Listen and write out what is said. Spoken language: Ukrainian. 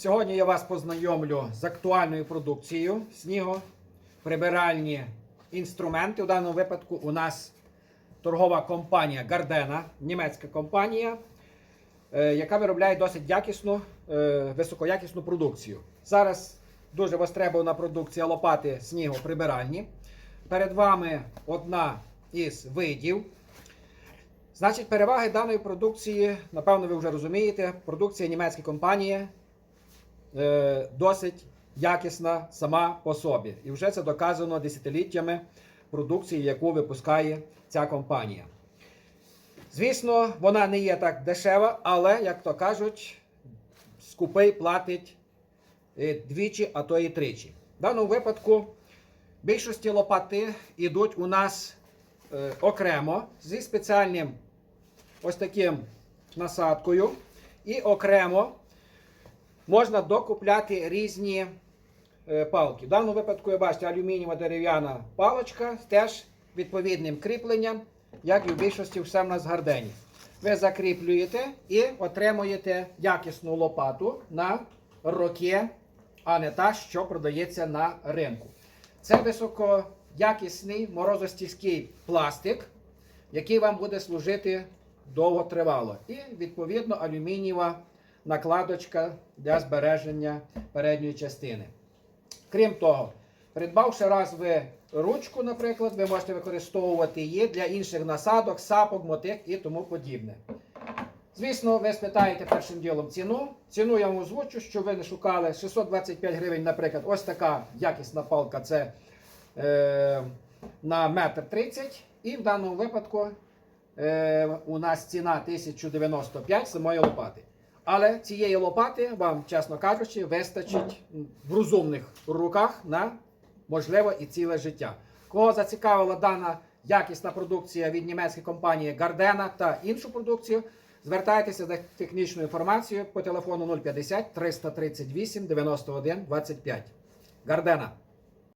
Сьогодні я вас познайомлю з актуальною продукцією снігу, прибиральні інструменти. У даному випадку у нас торгова компанія Гардена, німецька компанія, е, яка виробляє досить якісну, е, високоякісну продукцію. Зараз дуже востребована продукція лопати снігу прибиральні. Перед вами одна із видів. Значить, переваги даної продукції, напевно, ви вже розумієте. Продукція німецької компанії е, досить якісна сама по собі. І вже це доказано десятиліттями продукції, яку випускає ця компанія. Звісно, вона не є так дешева, але, як то кажуть, скупий платить е, двічі, а то і тричі. В даному випадку більшості лопати йдуть у нас е, окремо зі спеціальним ось таким насадкою. І окремо можна докупляти різні е, палки. В даному випадку, ви бачите, алюмінієва дерев'яна паличка з теж відповідним кріпленням, як і в більшості все в нас гардені. Ви закріплюєте і отримуєте якісну лопату на роки, а не та, що продається на ринку. Це високоякісний морозостійкий пластик, який вам буде служити довготривало. І, відповідно, алюмінієва накладочка для збереження передньої частини. Крім того, придбавши раз ви ручку, наприклад, ви можете використовувати її для інших насадок, сапок, мотик і тому подібне. Звісно, ви спитаєте першим ділом ціну. Ціну я вам озвучу, що ви не шукали 625 гривень, наприклад, ось така якісна палка це е, на метр 30. І в даному випадку е, у нас ціна 1095 самої лопати. Але цієї лопати вам, чесно кажучи, вистачить в розумних руках на можливо і ціле життя. Кого зацікавила дана якісна продукція від німецької компанії Gardena та іншу продукцію, звертайтеся за технічною інформацією по телефону 050 338 91 25. Gardena.